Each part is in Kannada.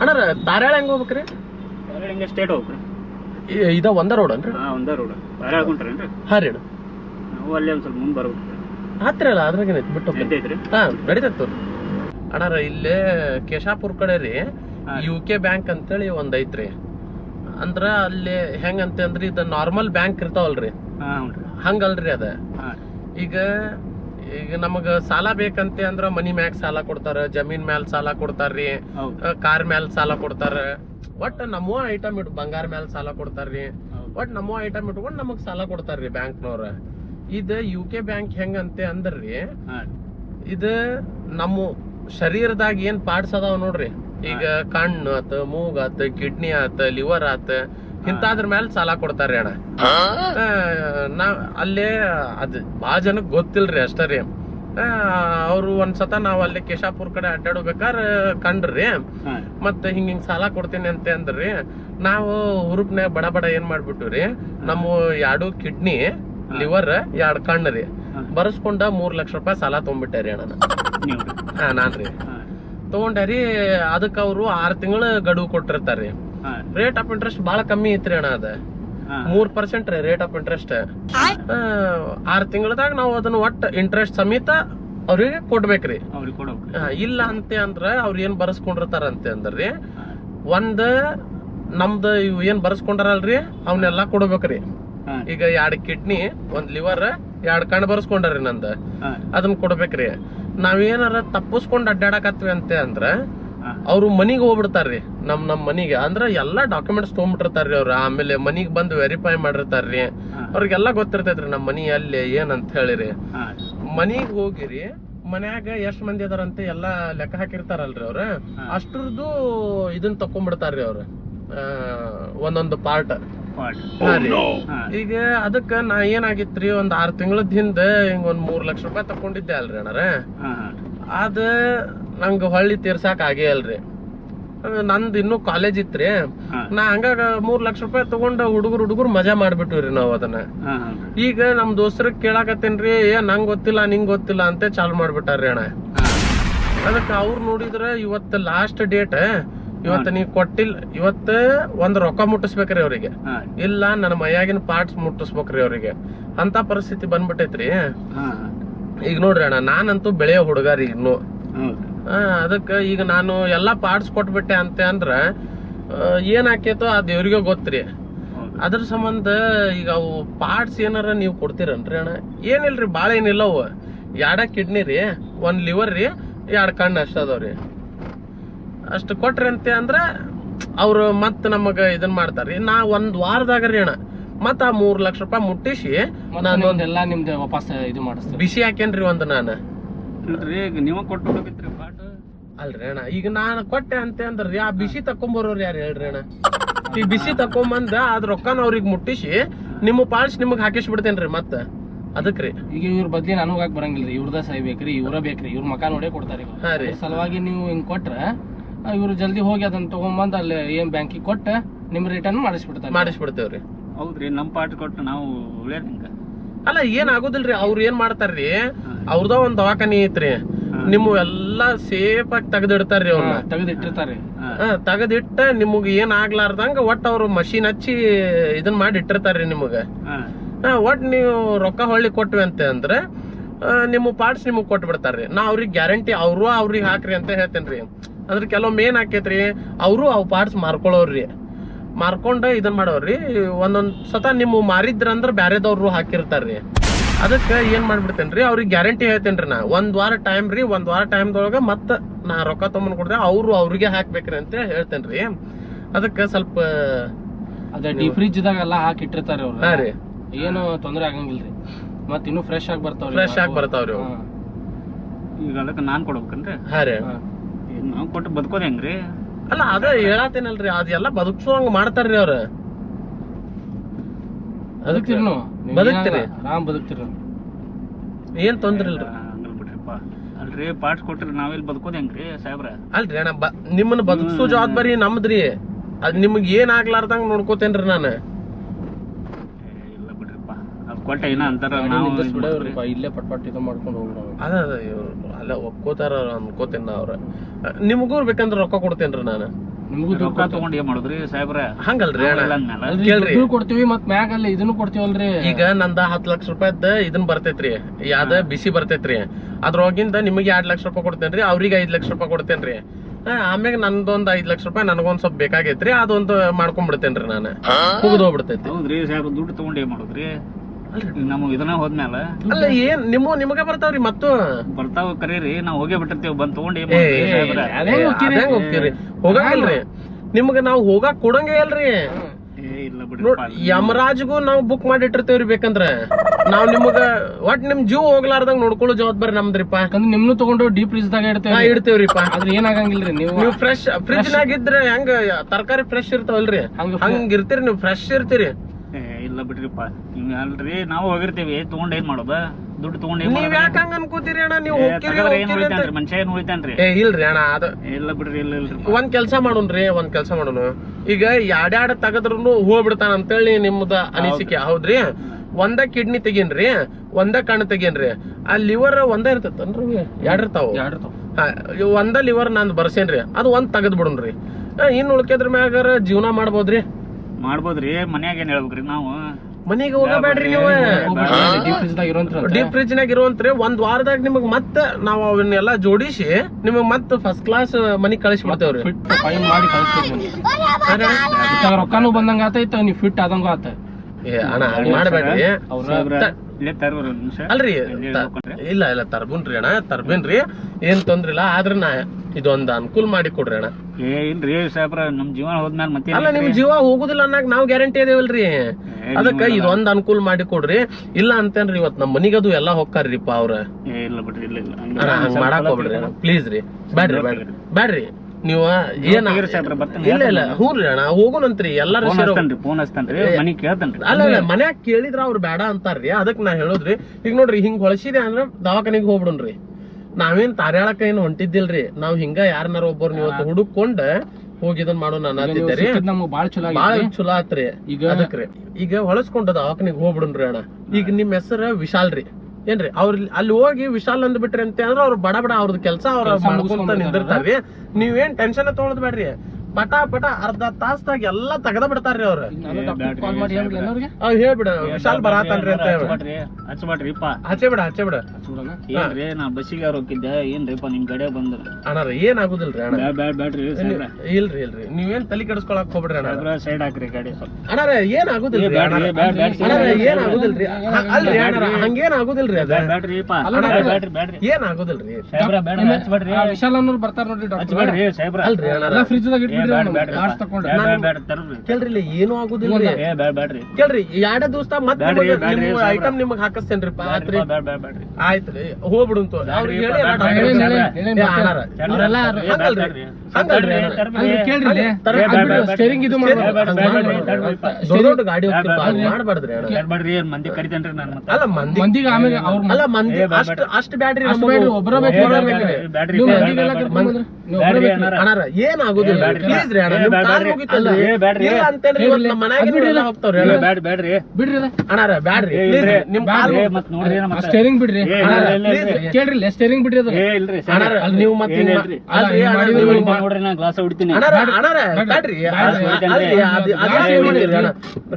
ಅಣ್ಣಾರ ಧಾರಾಳ ಹೆಂಗ್ ಹೋಗ್ಬೇಕ್ರಿ? ಹಿಂಗೆ ಸ್ಟೇಟ್ ಹೋಗ್ರಿ ಇದ ಒಂದ ರೋಡ್ ಅನ್ರಿ ಹಾಂ ಒಂದೇ ರೋಡ್ ಬೇರೆ ಕುಂಟ್ರೇನ್ರಿ ಹಾ ರೀ ಅಣ್ಣ. ನಾವು ಅಲ್ಲಿ ಒಂದು ಸ್ವಲ್ಪ ಮುಂದೆ ಬರ್ಬೇಕು ಹತ್ರ ಅಲ್ಲ ಅದ್ರಾಗೇನೈತಿ ಬಿಟ್ಟು ಹೋಗ್ತೀನಿ. ಐತ್ರಿ ಹಾ ನಡೀತೈತೆ ತೋರಿ. ಅಣ್ಣಾರ ಇಲ್ಲೇ ಕೇಶಾಪುರ ಕಡೆ ರೀ. ಯು ಕೆ ಬ್ಯಾಂಕ್ ಅಂತೇಳಿ ಒಂದ್ ಐತ್ರಿ. ಅಂದ್ರ ಅಲ್ಲಿ ಹೆಂಗಂತ ಅಂದ್ರಿ ಇದು ನಾರ್ಮಲ್ ಬ್ಯಾಂಕ್ ಇರ್ತಾವಲ್ರಿ. ಹಂಗಲ್ರಿ ಅದ. ಈಗ ಈಗ ನಮಗ ಸಾಲ ಬೇಕಂತೆ ಅಂದ್ರ ಮನಿ ಮ್ಯಾಗ ಸಾಲ ಕೊಡ್ತಾರ ಜಮೀನ್ ಮ್ಯಾಲ ಸಾಲ ಕೊಡ್ತಾರ್ರಿ ಕಾರ್ ಮ್ಯಾಲ ಸಾಲ ಕೊಡ್ತಾರ. ಒಟ್ಟ ನಮ್ಮ ಐಟಮ್ ಇಟ್ ಬಂಗಾರ ಮ್ಯಾಲ ಸಾಲ ಕೊಡ್ತಾರ್ರಿ. ರೀ ಒಟ್ ನಮ್ಮ ಐಟಮ್ ಇಟ್ಕೊಂಡು ನಮಗ್ ಸಾಲ ಕೊಡ್ತಾರ್ರಿ ಬ್ಯಾಂಕ್ನವ್ರ. ಇದ ಯು ಕೆ ಬ್ಯಾಂಕ್ ಹೆಂಗಂತೆ ಅಂದ್ರಿ ಇದು ನಮ್ಮ ಶರೀರದಾಗ ಏನ್ ಪಾರ್ಟ್ಸ್ ಅದಾವ ನೋಡ್ರಿ. ಈಗ ಕಣ್ಣು ಆತ ಮೂಗ್ ಆತ ಕಿಡ್ನಿ ಆತ ಲಿವರ್ ಆತ ಇಂತಾದ್ರ ಮೇಲೆ ಸಾಲ ಕೊಡ್ತಾರ ಅಣ್ಣ. ನಾ ಅಲ್ಲೇ ಅದ್ ಬಾಳ ಜನಕ್ ಗೊತ್ತಿಲ್ರಿ ಅಷ್ಟೇ ರೀ. ಅವ್ರು ಒಂದ್ಸತ ನಾವ್ ಅಲ್ಲಿ ಕೇಶಾಪುರ್ ಕಡೆ ಅಡ್ಡಾಡ್ಬೇಕಾರ ಕಂಡ್ರಿ. ಮತ್ ಮತ್ತ ಹಿಂಗ ಹಿಂಗ್ ಸಾಲ ಕೊಡ್ತೀನಿ ಅಂತ ಅಂದ್ರಿ. ನಾವು ಹುರುಪ್ನ್ಯಾಗ ಬಡ ಬಡ ಏನ್ ರೀ. ನಮ್ಮ ಎರಡು ಕಿಡ್ನಿ ಲಿವರ್ ಎರಡ್ ಕಣ್ಣು ರೀ. ಬರ್ಸ್ಕೊಂಡ ಮೂರ್ ಲಕ್ಷ ರೂಪಾಯಿ ಸಾಲ ತಗೊಂಡ್ಬಿಟ್ಟೆ ಅಣ್ಣ ಹಾ ನಾನ್ರಿ. ತಗೊಂಡ್ರಿ ಅದಕ್ಕ ಅವ್ರು ಆರ್ ತಿಂಗಳು ಗಡುವು ಕೊಟ್ಟಿರ್ತಾರ್ರಿ. ರೇಟ್ ಆಫ್ ಇಂಟ್ರೆಸ್ಟ್ ಬಹಳ ಕಮ್ಮಿ ಐತ್ರಿ ಅಣ್ಣ ಅದ. ಮೂರ್ ಪರ್ಸೆಂಟ್ ರೀ ರೇಟ್ ಆಫ್ ಇಂಟ್ರೆಸ್ಟ್ ಆರ್ ತಿಂಗಳದಾಗ ನಾವು ಅದನ್ನ ಒಟ್ಟ ಇಂಟ್ರೆಸ್ಟ್ ಸಮೇತ ಅವ್ರಿಗೆ ಕೊಡ್ಬೇಕ್ರಿ. ಅವ್ರಿಗೆ ಕೊಡ್ಬೇಕು ಆ, ಇಲ್ಲ ಅಂತೆ ಅಂದ್ರ ಅವ್ರ ಏನ್ ಬರ್ಸ್ಕೊಂಡಿರ್ತಾರ ಅಂತೆ ಅಂದ್ರಿ. ಒಂದ್ ನಮ್ದು ಇವ್ ಏನ್ ಬರ್ಸ್ಕೊಂಡಾರಲ್ರಿ ಅವನ್ನೆಲ್ಲಾ ಕೊಡ್ಬೇಕ್ರಿ. ಈಗ ಎರಡ್ ಕಿಡ್ನಿ ಒಂದ್ ಲಿವರ್ ಎರಡ್ ಕಣ್ ಬರ್ಸ್ಕೊಂಡ್ರಿ ನಂದ. ಅದನ್ನ ಕೊಡ್ಬೇಕ್ರಿ. ನಾವೇನಾರ ತಪ್ಪಿಸ್ಕೊಂಡ್ ಅಡ್ಡಾಡಕತ್ವಿ ಅಂತೆ ಅಂದ್ರ ಅವ್ರು ಮನಿಗ್ ಹೋಗ್ಬಿಡ್ತಾರ್ರಿ. ನಮ್ ನಮ್ ಮನಿಗೆ. ಅಂದ್ರ ಎಲ್ಲಾ ಡಾಕ್ಯುಮೆಂಟ್ಸ್ ತೊಗೊಂಡ್ಬಿಟ್ಟಿರ್ತಾರ್ರಿ ಅವ್ರ. ಆಮೇಲೆ ಮನಿಗ್ ಬಂದು ವೆರಿಫೈ ಮಾಡಿರ್ತಾರ್ರಿ. ಅವ್ರಿಗೆಲ್ಲಾ ಗೊತ್ತಿರ್ತೈತ್ರಿ ನಮ್ ಮನಿ ಅಲ್ಲಿ ಏನಂತ ಹೇಳಿರಿ. ಮನಿಗೆ ಹೋಗಿರಿ ಮನ್ಯಾಗ ಎಷ್ಟ್ ಮಂದಿ ಅದಾರಂತ ಎಲ್ಲಾ ಲೆಕ್ಕ ಹಾಕಿರ್ತಾರಲ್ರಿ ಅವ್ರ. ಅಷ್ಟ್ರದ್ದು ಇದನ್ ತಕೊಂಡ್ಬಿಡ್ತಾರ್ರಿ ಅವ್ರ. ಒಂದೊಂದು ಪಾರ್ಟ್. ಹಾಂ ಈಗ ಅದಕ್ಕ ನಾ ಏನಾಗಿತ್ರಿ ಒಂದ್ ಆರ್ ತಿಂಗಳದ ಹಿಂದ ಹಿಂಗ ಒಂದ್ ಮೂರ್ ಲಕ್ಷ ರೂಪಾಯಿ ತಕೊಂಡಿದ್ದೆ ಅಲ್ರಿ ಅಣ್ಣಾರ. ಅದ ನಂಗ ಹೊಳ್ಳಿ ತೀರ್ಸಾಕ್ ಆಗೇ ಅಲ್ರಿ ನಂದು ಇನ್ನೂ ಕಾಲೇಜ್ ಇತ್ರಿ. ನಾ ಹಂಗಾಗ ಮೂರ್ ಲಕ್ಷ ರೂಪಾಯಿ ತಗೊಂಡ ಹುಡುಗರು ಹುಡುಗರು ಮಜಾ ಮಾಡ್ಬಿಟ್ಟಿವ್ರಿ ನಾವ್ ಅದನ್ನ. ಈಗ ನಮ್ ದೋಸ್ತರ ಕೇಳಾಕತ್ತೇನ್ರಿ ಏ ನಂಗ್ ಗೊತ್ತಿಲ್ಲ ನಿಂಗ್ ಗೊತ್ತಿಲ್ಲ ಅಂತ ಚಾಲು ಮಾಡ್ಬಿಟ್ಟಾರ್ರಿ ಅಣ್ಣ. ಅದಕ್ಕೆ ಅವ್ರು ನೋಡಿದ್ರ ಇವತ್ತ ಲಾಸ್ಟ್ ಡೇಟ್ ಇವತ್ತ ನೀ ಕೊಟ್ಟಿಲ್ಲ ಇವತ್ತ ಒಂದ್ ರೊಕ್ಕ ಮುಟ್ಟಿಸ್ಬೇಕ್ರಿ ಅವ್ರಿಗೆ. ಇಲ್ಲ ನನ್ನ ಮೈಯಾಗಿನ ಪಾರ್ಟ್ಸ್ ಮುಟ್ಟಿಸ್ಬೇಕ್ರಿ ಅವ್ರಿಗೆ. ಅಂತ ಪರಿಸ್ಥಿತಿ ಬಂದ್ಬಿಟ್ಟೈತ್ರಿ. ಈಗ ನೋಡ್ರಿ ಅಣ್ಣ ನಾನಂತೂ ಬೆಳೆಯೋ ಹುಡುಗರಿ ಇನ್ನು. ಅದಕ್ಕ ಈಗ ನಾನು ಎಲ್ಲಾ ಪಾರ್ಟ್ಸ್ ಕೊಟ್ಬಿಟ್ಟೆ ಅಂತೆ ಅಂದ್ರ ಏನ್ ಆಕೇತೋ ಆ ದೇವ್ರಿಗೆ ಗೊತ್ತ್ರಿ. ಅದ್ರ ಸಂಬಂಧ ಈಗ ಅವು ಪಾರ್ಟ್ಸ್ ಏನಾರ ನೀವು ಕೊಡ್ತೀರನ್ರಿ ಅಣ್ಣ? ಏನಿಲ್ರಿ ಭಾಳ ಏನಿಲ್ಲ ಅವು ಎರಡ ಕಿಡ್ನಿ ರೀ ಒಂದ್ ಲಿವರ್ ರೀ ಎರಡ್ ಕಣ್ಣು ಅಷ್ಟ ಅದಾವ್ರಿ ಅಷ್ಟು ಕೊಟ್ರಿ ಅಂತೆ ಅಂದ್ರ ಅವ್ರು ಮತ್ ನಮಗ ಇದನ್ ಮಾಡ್ತಾರ್ರಿ. ನಾ ಒಂದ್ ವಾರದಾಗ ರೀ ಅಣ್ಣ ಮತ್ತ ಆ ಮೂರ್ ಲಕ್ಷ ರೂಪಾಯಿ ಮುಟ್ಟಿಸಿ ನಾನು ನಿಮ್ದು ವಾಪಸ್ ಇದು ಮಾಡಿಸ್ತೀನಿ ಬಿಸಿ ಹಾಕೇನ್ರಿ ಒಂದ್ ನಾನು. ಇಲ್ರಿ ಈಗ ನೀವು ಕೊಟ್ಟು ಪಾಟ್ ಅಲ್ರಿ ಅಣ್ಣ ಈಗ ನಾನು ಕೊಟ್ಟೆ ಅಂತೆ ಅಂದ್ರಿ ಆ ಬಿಸಿ ತಕೊಂಬರೋರು ಯಾರು ಹೇಳ್ರಿ ಅಣ್ಣ? ಈ ಬಿಸಿ ತಕೊಂಬಂದ ಅದ್ ರೊಕ್ಕನ ಅವ್ರಿಗೆ ಮುಟ್ಟಿಸಿ ನಿಮ್ಮ ಪಾಲ್ಸ್ ನಿಮಗ್ ಹಾಕಿಸ್ ಬಿಡ್ತೇನ್ರಿ ಮತ್ತ. ಅದಕ್ರಿ. ಈಗ ಇವ್ರ ಬದ್ಲಿ ನಾನು ಹಾಕಿ ಬರಂಗಿಲ್ರಿ ಇವ್ರದ ಸಹಿ ಬೇಕ್ರಿ ಇವ್ರ ಬೇಕ್ರಿ ಇವ್ರ ಮಕ ನೋಡೇ ಕೊಡ್ತಾರ ಇವ್ರು. ಹಾ ರೀ. ಸಲುವಾಗಿ ನೀವು ಹಿಂಗ್ ಕೊಟ್ರ ಇವ್ರು ಜಲ್ದಿ ಹೋಗಿ ಅದನ್ನ ತಗೊಂಬಂದ್ ಅಲ್ಲಿ ಏನ್ ಬ್ಯಾಂಕಿಗೆ ಕೊಟ್ಟ ನಿಮ್ ರಿಟರ್ನ್ ಮಾಡಿಸ್ಬಿಡ್ತಾರೆ. ಮಾಡಿಸ್ಬಿಡ್ತೇವ್ರಿ. ಹೌದ್ರಿ ನಮ್ಮ ಪಾಟ್ ಕೊಟ್ಟು ನಾವು ಉಳಿಯೋದು ಹಿಂಗ ಅಲ್ಲ ಏನ್ ಆಗೋದಿಲ್ರಿ ಅವ್ರ ಏನ್ ಮಾಡ್ತಾರ್ರಿ? ಅವ್ರದ ಒಂದ್ ದವಾಖಾನಿ ಐತ್ರಿ. ನಿಮ್ಮ ಎಲ್ಲಾ ಸೇಫ್ ಆಗಿ ತೆಗ್ದಿಡ್ತಾರ್ರಿ ಅವ್ನ ತೆಗೆದಿಟ್ಟಿರ್ತಾರೆ. ತೆಗೆದಿಟ್ಟ ನಿಮಗ್ ಏನ್ ಆಗ್ಲಾರ್ದಂಗ ಒಟ್ ಅವ್ರು ಮಷಿನ್ ಹಚ್ಚಿ ಇದನ್ ಮಾಡಿ ಇಟ್ಟಿರ್ತಾರ್ರಿ ನಿಮಗ. ಒಟ್ ನೀವು ರೊಕ್ಕ ಹೊಳ್ಳಿ ಕೊಟ್ವಿ ಅಂತ ಅಂದ್ರೆ ನಿಮ್ಮ ಪಾರ್ಟ್ಸ್ ನಿಮಗ್ ಕೊಟ್ಬಿಡ್ತಾರ್ರಿ. ನಾ ಅವ್ರಿಗೆ ಗ್ಯಾರಂಟಿ ಅವರು ಅವ್ರಿಗೆ ಹಾಕ್ರಿ ಅಂತ ಹೇಳ್ತೇನ್ರಿ. ಅಂದ್ರೆ ಕೆಲವೊಮ್ಮೆ ಏನ್ ಆಕೇತ್ರಿ? ಅವರು ಅವ್ ಪಾರ್ಟ್ಸ್ ಮಾರ್ಕೊಳ್ಳೋರ್ರಿ ಮಾರ್ಕೊಂಡ ಇದನ್ನ ಮಾಡೋರಿ ಒಂದೊಂದ್ ಸತ ನಿಮ್ಮ ಮಾರಿದ್ರಂದ್ರ ಬ್ಯಾರೆದವ್ರು ಹಾಕಿರ್ತಾರ್ರಿ. ಅದಕ್ಕೆ ಏನ್ ಮಾಡ್ಬಿಡ್ತೇನ್ರಿ? ಅವ್ರಿಗೆ ಗ್ಯಾರಂಟಿ ಹೇಳ್ತೇನ್ರಿ ನಾ. ಒಂದ್ ವಾರ ಟೈಮ್ ರೀ ಒಂದ್ ವಾರ ಟೈಮ್ದೊಳಗ ಮತ್ತ ನಾ ರೊಕ್ಕ ತಗೊಂಡ್ ಕೊಡ್ದೆ ಅವ್ರು ಅವ್ರಿಗೆ ಹಾಕ್ಬೇಕ್ರಿ ಅಂತ ಹೇಳ್ತೇನ್ರಿ. ಅದಕ್ಕೆ ಸ್ವಲ್ಪ ಅದೇ ಡೀಪ್ ಫ್ರಿಜ್ ದಾಗ ಎಲ್ಲಾ ಹಾಕಿ ಇಟ್ಟಿರ್ತಾರೆ ಅವ್ರು. ಹಾ ರೀ. ಏನು ತೊಂದರೆ ಆಗಂಗಿಲ್ಲ ರೀ ಮತ್ತೆ ಇನ್ನು ಫ್ರೆಶ್ ಆಗಿ ಬರ್ತಾವ್ರಿ ಫ್ರೆಶ್ ಆಗಿ ಬರ್ತಾವ್ರಿ. ಈಗ ಅದಕ್ಕೆ ನಾನು ಕೊಡ್ಬೇಕನ್ರಿ? ಹಾ ರೀ. ನಾವು ಕೊಟ್ಟು ಬದುಕೋದು ಹೆಂಗ್ರಿ? ಅಲ್ಲ ಅದ ಹೇಳತ್ತೇನಲ್ರಿ ಅದೆಲ್ಲ ಬದುಕ್ಸೋಂಗ್ ಮಾಡ್ತಾರ್ರಿ ಅವ್ರ. ಬದುಕ್ತಿರಿ ನೀವು ಬದುಕ್ತೀರಿ? ಆರಾಮ್ ಬದುಕ್ತಿರಿ. ಏನ್ ತೊಂದ್ರೆ ಇಲ್ರಿ? ಅಲ್ರಿ ಪಾಠ ಕೊಟ್ರಿ ನಾವೆಲ್ಲಿ ಬದುಕೋದ್ ಹೆಂಗ್ರಿ ಸಾಹೇಬ್ರ? ಅಲ್ರಿ ಅಣ್ಣ ಬ- ನಿಮ್ಮನ್ನ ಬದುಕ್ಸೋ ಜವಾಬ್ದಾರಿ ನಮ್ದ್ರಿ. ಅದ್ ನಿಮ್ಗ ಏನ್ ಆಗ್ಲಾರ್ದಂಗ್ ನೋಡ್ಕೋತೇನ್ರಿ ನಾನು. ಕೊಟ್ಟ ಏನ ಅಂತಾರ ನಾವು ಇಲ್ಲೇ ಪಟ್ ಪಟ್ ಇದು ಮಾಡ್ಕೊಂಡು ಹೋಗ್ಬಿಡೋಣ ಅದ ಅದ ಇವ್ರು ಅಲ್ಲ ಒಪ್ಕೋತಾರ ಅನ್ಕೋತೇನ ಅವ್ರ. ನಿಮಗೂ ಬೇಕಂದ್ರ ರೊಕ್ಕ ಕೊಡ್ತೇನ್ರಿ ನಾನು. ನಿಮಗೂ ದುಡ್ಡು ರೊಕ್ಕ ತಗೊಂಡ್ ಏನ್ ಮಾಡಿದ್ರಿ ಸಾಹೇಬ್ರ? ಹಂಗಲ್ರಿ ಅಣ್ಣ. ಅಂದ್ಮೇಲೆ ಅಲ್ರಿ, ಕೇಳ್ರಿ. ದುಡ್ಡು ಕೊಡ್ತೀವಿ ಮತ್ ಮ್ಯಾಗ ಅಲ್ಲಿ ಇದನ್ನು ಕೊಡ್ತೀವಲ್ರಿ. ಈಗ ನಂದ ಹತ್ತು ಲಕ್ಷ ರೂಪಾಯಿದ ಇದನ್ ಬರ್ತೈತ್ರಿ. ಯಾವ್ದ ಬಿಸಿ ಬರ್ತೈತ್ರಿ. ಅದ್ರೊಳಗಿಂದ ನಿಮಗೆ ಎರಡ್ ಲಕ್ಷ ರೂಪಾಯಿ ಕೊಡ್ತೇನ್ರಿ ಅವ್ರಿಗೆ ಐದ್ ಲಕ್ಷ ರೂಪಾಯಿ ಕೊಡ್ತೇನ್ರಿ. ಆ, ಆಮ್ಯಾಗ ನಂದೊಂದ್ ಐದ್ ಲಕ್ಷ ರೂಪಾಯಿ ನನಗೊಂದ್ ಸ್ವಲ್ಪ ಬೇಕಾಗೈತ್ರಿ ಅದೊಂದು ಮಾಡ್ಕೊಂಡ್ಬಿಡ್ತೇನ್ರಿ ನಾನು. ಮುಗಿದ್ ಹೋಗ್ಬಿಡ್ತೈತಿ. ಹೌದ್ರಿ ಸಾಹೇಬ್ರ ದುಡ್ಡು ತಗೊಂಡ್ ಏನ್ ಮಾಡುದ್ರಿ? ನಮ್ಮ ಇದನ್ನ ಹೋದ್ಮೇಲೆ ಅಲ್ಲ ಏನ್ ನಿಮ್ಮ ನಿಮಗ ಬರ್ತಾವ್ರಿ ಮತ್ತು? ಬರ್ತಾವ ಕರೀರಿ ನಾವ್ ಹೋಗೇ ಬಿಟ್ಟಿರ್ತೀವಿ ಬಂದ್ ತಗೊಂಡ್ ಏನ್ ಏ, ಮಾಡುದ್ರಿ ಸಾಹೇಬ್ರ ಹೋಗ್ತೀರಿ. ಅದೇ ಹೋಗ್ತೀರಿ ನಿಮ್ಗ ನಾವ್ ಹೋಗಾಕ್ ಕೊಡಂಗೇ ಇಲ್ರಿ ಏ ಇಲ್ಲ ನೋಡ್ ಬಿಡ್ರಿ ಯಮರಾಜ್ಗೂ ನಾವ್ ಬುಕ್ ಮಾಡಿಟ್ಟಿರ್ತೇವ್ರಿ ಬೇಕಂದ್ರ. ನಾವ್ ನಿಮ್ಗ ಒಟ್ ನಿಮ್ ಜೀವ ಹೋಗ್ಲಾರ್ದಂಗ್ ನೋಡ್ಕೊಳ್ಳೋ ಜವಾಬ್ದಾರಿ ನಮ್ದ್ರಿಪ್ಪ. ಯಾಕಂದ್ರೆ ನಿಮ್ನು ತಗೊಂಡು ಡೀಪ್ ಫ್ರಿಜ್ ದಾಗ ಇಡ್ತೇವೆ ಇಡ್ತೇವ್ರಿಪ್ಪ. ಆದ್ರೆ ಏನಾಗಂಗಿಲ್ರಿ ನೀವು ನೀವು ಫ್ರೆಶ್ ಫ್ರಿಜ್ ನಾಗ ಇದ್ರೆ ಹೆಂಗ ತರಕಾರಿ ಫ್ರೆಶ್ ಇರ್ತಾವಲ್ರಿ. ಹಂಗ ಹಂಗ ಇರ್ತೀರಿ ನೀವು ಫ್ರೆಶ್ ಇರ್ತೀರಿ. ಇಲ್ಲ ಬಿಡ್ರಿಪ್ಪ ಹಿಂಗ ಅಲ್ರಿ ನಾವು ಹೋಗಿರ್ತೀವಿ ತಗೊಂಡ್ ಏನ್ ಮಾಡೋದ? ದುಡ್ಡು ತಗೊಂಡ್ ಏನ್ ನೀವ್ ಮಾಡೋದು ಯಾಕ ಹಂಗ ಅನ್ಕೋತೀರಿ ಅಣ್ಣ? ನೀವು ಏ, ಹೋಗ್ತೀರಿ ತಗದ್ರೆ ಏನ್ ಹೋಗ್ತೀರಿ ಅಂತ. ಉಳಿತಾನ್ರಿ ಮನುಷ್ಯ ಏನ್ ಉಳಿತಾನ್ರಿ? ಏ ಇಲ್ರಿ ಅಣ್ಣ ಅದ ಇಲ್ಲ ಬಿಡ್ರಿ ಇಲ್ಲ ಇಲ್ರಿ ಒಂದ್ ಕೆಲ್ಸ ಮಾಡೋಣ್ರಿ ಒಂದ್ ಕೆಲ್ಸ ಮಾಡೋಣ. ಈಗ ಯಾಡ್ಯಾಡ್ ತೆಗದ್ರುನು ಹೋಗ್ಬಿಡ್ತಾನ ಅಂತೇಳಿ ನಿಮ್ದ ಅನಿಸಿಕೆ. ಹೌದ್ರಿ? ಒಂದ ಕಿಡ್ನಿ ತೆಗೀನ್ರಿ ಒಂದ ಕಣ್ಣು ತೆಗೀನ್ರಿ. ಆ ಲಿವರ್ ಒಂದ ಇರ್ತೈತನ್ರಿ ಎರಡ್ ಇರ್ತಾವ? ಹಾ, ಇವ್ ಒಂದ ಲಿವರ್ ನಾನ್ ಬರ್ಸೇನ್ರಿ. ಅದು ಒಂದ್ ತೆಗದ್ ಬಿಡುನ್ರಿ ಇನ್ ಉಳ್ಕೆದ್ರ ಮ್ಯಾಗ ಜೀವನ ಮಾಡ್ಬೋದ್ರಿ? ಮಾಡ್ಬೋದ್ರಿ? ಮನ್ಯಾಗ ಏನ್ ಹೇಳ್ಬೇಕ್ರಿ ನಾವು? ಮನೆಗೆ ಹೋಗಬೇಡ್ರಿ ನೀವು. ಡೀಪ್ ಫ್ರಿಜ್ ನಾಗ ಇರುವಂತ್ರಿ ಒಂದ್ ವಾರದಾಗ ನಿಮಗ್ ಮತ್ತ ನಾವ್ ಅವನ್ನೆಲ್ಲ ಜೋಡಿಸಿ ನಿಮಗ್ ಮತ್ತ ಫಸ್ಟ್ ಕ್ಲಾಸ್ ಮನಿಗ್ ಕಳಿಸಿ ಮಾಡ್ತೇವ್ರಿ ಫಿಟ್ ಫೈನ್ ಮಾಡಿ ಕಳಿಸ್ತೀವಿ ರೊಕ್ಕನೂ ಬಂದಂಗ ಆತೈತ ನೀವು ಫಿಟ್ ಆದಂಗ ಆತ. ಏ ಅಣ್ಣ ಹಂಗ್ ಮಾಡ್ಬೇಡ್ರಿ. ಅವ್ರ ಅಲ್ರಿ ಇಲ್ಲೇ? ಇಲ್ಲ ತರ್ಬನ್ರಿ ಅಣ್ಣ ತರ್ಬೇನ್ರಿ. ಏನ್ ತೊಂದ್ರೆ ಇಲ್ಲ ಆದ್ರ ನಾ ಇದೊಂದ್ ಅನುಕೂಲ ಮಾಡಿ ಕೊಡ್ರಿ ಅಣ್ಣ. ಏನ್ರಿ ಸಾಹೇಬ್ರ ನಮ್ ಜೀವನ ಹೋದ್ಮೇಲೆ ಮತ್ತೆ ಅಲ್ಲ ನಿಮ್ ಜೀವ ಹೋಗುದಿಲ್ಲ ಅನ್ನಕ್ ನಾವ್ ಗ್ಯಾರಂಟಿ ಅದೇವಲ್ರಿ ಅದಕ್ಕ ಇದೊಂದ್ ಅನುಕೂಲ ಮಾಡಿ ಕೊಡ್ರಿ. ಇಲ್ಲ ಅಂತೇನ್ರಿ ಇವತ್ ನಮ್ ಮನಿಗದು ಎಲ್ಲಾ ಹೋಗ್ತಾರ್ರಿಪ್ಪ ಅವ್ರ. ಇಲ್ಲ ಬಿಡ್ರಿ ಇಲ್ಲ ಇಲ್ಲ. ಮಾಡಕ್ ಹೋಗ್ಬಿಡ್ರಿ ಪ್ಲೀಸ್ ರೀ. ಬ್ಯಾಡ್ರಿ ಬ್ಯಾಡ್ರಿ. ಬ್ಯಾಡ್ರಿ. ನೀವ ಏನ ಇಲ್ಲ ಇಲ್ಲ ಹ್ಞೂ ರೀ ಅಣ್ಣ ಹೋಗುನಂತ್ರಿ ಎಲ್ಲಾರು ಫೋನ್ ಹಚ್ತಾನ್ರಿ ಮನಿ ಕೇಳ್ತಾನ್ರಿ. ಅಲ್ಲ ಅಲ್ಲ ಮನ್ಯಾಗ ಕೇಳಿದ್ರ ಅವ್ರು ಬೇಡ ಅಂತಾರ್ರಿ. ಅದಕ್ಕೆ ನಾ ಹೇಳುದ್ರಿ ಈಗ ನೋಡ್ರಿ ಹಿಂಗ್ ಹೊಳಸಿದೆ ಅಂದ್ರ ದವಾಖಾನಿಗ್ ಹೋಗ್ಬಿಡುನ್ರಿ ನಾವೇನ್ ತಾರ್ಯಾಳಕ ಏನ್ ಹೊಂಟಿದ್ದಿಲ್ರಿ. ನಾವ್ ಹಿಂಗ ಯಾರನ್ನಾರ ಒಬ್ಬರು ಇವತ್ತು ಹುಡುಕೊಂಡ ಹೋಗಿ ಇದನ್ ಮಾಡೋಣ ಅನ್ನತ್ತಿದ್ದೆ ರೀ ನಮ್ಗೆ ಬಾಳ ಚಲೋ ಬಾಳ ಚಲೋ ಆತ್ರಿ. ಈಗ ಅದಕ್ರಿ. ಈಗ ಹೊಳಸ್ಕೊಂಡ ದವಾಖಾನಿಗ್ ಹೋಗ್ಬಿಡುನ್ರಿ ಅಣ್ಣ. ಈಗ ನಿಮ್ ಹೆಸರು ವಿಶಾಲ್ ರೀ ಏನ್ರಿ ಅವ್ರ ಅಲ್ಲಿ ಹೋಗಿ ವಿಶಾಲ್ ಅಂದ್ ಬಿಟ್ರಿ ಅಂತ ಅಂದ್ರೆ ಅವ್ರ ಬಡ ಬಡ ಅವ್ರದ್ ಕೆಲ್ಸ ಅವ್ರ ಮಾಡ್ಕೊಂತ ನಿಂದಿರ್ತಾರ್ರಿ. ನೀವೇನ್ ಟೆನ್ಷನ್ ತಗೊಳದ್ ಬೇಡ್ರಿ. ಪಟ ಪಟ ಅರ್ಧ ತಾಸ್ದಾಗ ಎಲ್ಲಾ ತೆಗೆದ ಬಿಡ್ತಾರ್ರಿ ಅವ್ರ. ನಾನು ಡಾಕ್ಟರ್ ಕಾಲ್ ಮಾಡಿ ಹೇಳ್ಬಿಡಿ ವಿಶಾಲ್ ಬರಾತನ್ರಿ ಅಂತ ಹೇಳ್ಬಿಡ್ರಿ ಹಚ್ಬೇಡ್ರಿ ಹಚ್ಬೇಡ್ರಿಪ್ಪ. ಹಚ್ಚೆ ಬಿಡ ಹಚ್ಚೆ ಬಿಡ ಏನ್ರಿ ನಾ ಬಸ್ಸಿಗೆ ಯಾರು ಹೋಗಿದ್ದೆ ಏನ್ರಿಪ್ಪ ನಿಮ್ ಕಡೆ ಬಂದ್ರ? ಅಣ್ಣ ಏನ್ ಆಗುದಿಲ್ರಿ ಅಣ್ಣ ಬ್ಯಾಡ್ ಬ್ಯಾಡ್ ಬ್ಯಾಡ್ರಿ ಇಲ್ರಿ ಇಲ್ರಿ. ನೀವೇನ್ ತಲೆ ಕೆಡಿಸ್ಕೊಳಕ್ ಹೋಗ್ಬಿಡ್ರಿ ಅಣ್ಣ ಸೈಡ್ ಹಾಕ್ರಿ ಗಾಡಿ ಅಣ್ಣ ಅಣ್ಣಾರ ಏನ್ ಆಗುದಿಲ್ರಿ ಅಣ್ಣಾರ. ಏನ್ ಆಗುದಿಲ್ರಿ ಅಲ್ರಿ ಅಣ್ಣಾರ ಹಂಗೇನ್ ಆಗುದಿಲ್ರಿ ಅದ? ಬ್ಯಾಡ್ ಬ್ಯಾಡ್ರಿಪ್ಪ ಬ್ಯಾಡ್ ಬ್ಯಾಡ್ರಿ ಬ್ಯಾಡ್ರಿ ಏನ್ ಆಗುದಿಲ್ರಿ ಸಾಹೇಬ್ರ ಬ್ಯಾಡ ಹಚ್ಬೇಡ್ರಿ. ವಿಶಾಲ್ ಅನ್ನೋರು ಬರ್ತಾರ ನೋಡ್ರಿ ಡಾಕ್ಟರ್ ಹಚ್ಬೇಡ್ರಿ ಸಾಹೇಬ್ರ. ಅಲ್ರಿ ಅಣ್ಣಾರ ಎಲ್ಲ ಫ್ರಿಜ್ ದಾಗ ಇಟ್ಬಿಡ್ರಿ ಕೇಳ್ರಿ ಏನು ಕೇಳ್ರಿ ಎರಡ ದಿವಸ ಮತ್ತೆ. ಐಟಮ್ ನಿಮಗ್ ಹಾಕಸ್ತೇನ್ರಿ ಆತ್ರಿ. ಆಯ್ತ್ರಿ ಹೋಗ್ಬಿಡುಂತು. ಅವ್ರಿಗೆ ಹೇಳಿ ಗಾಡಿ ಮಾಡ್ಬಾರ್ದ್ರಿ ಅಲ್ಲ ಮಂದಿ ಮಂದಿಗೆ ಆಮೇಲೆ ಅಲ್ಲ ಮಂದಿ ಅಷ್ಟ್ ಅಷ್ಟ್ ಬ್ಯಾಟ್ರಿ ಒಬ್ಬರ ಬೇಕು ಸ್ಟೇರಿಂಗ್ ಬಿಡ್ರಿ. ಕೇಳ್ರಿ ಸ್ಟೇರಿಂಗ್ ಬಿಡ್ರಿ ಅದು ಏ, ಇಲ್ರಿ ಅಣ್ಣಾರ ನೀವು ಮತ್ತೆ ನೋಡ್ರಿ, ನಾ ಗ್ಲಾಸ್ ಹೊಡಿತೀನಿ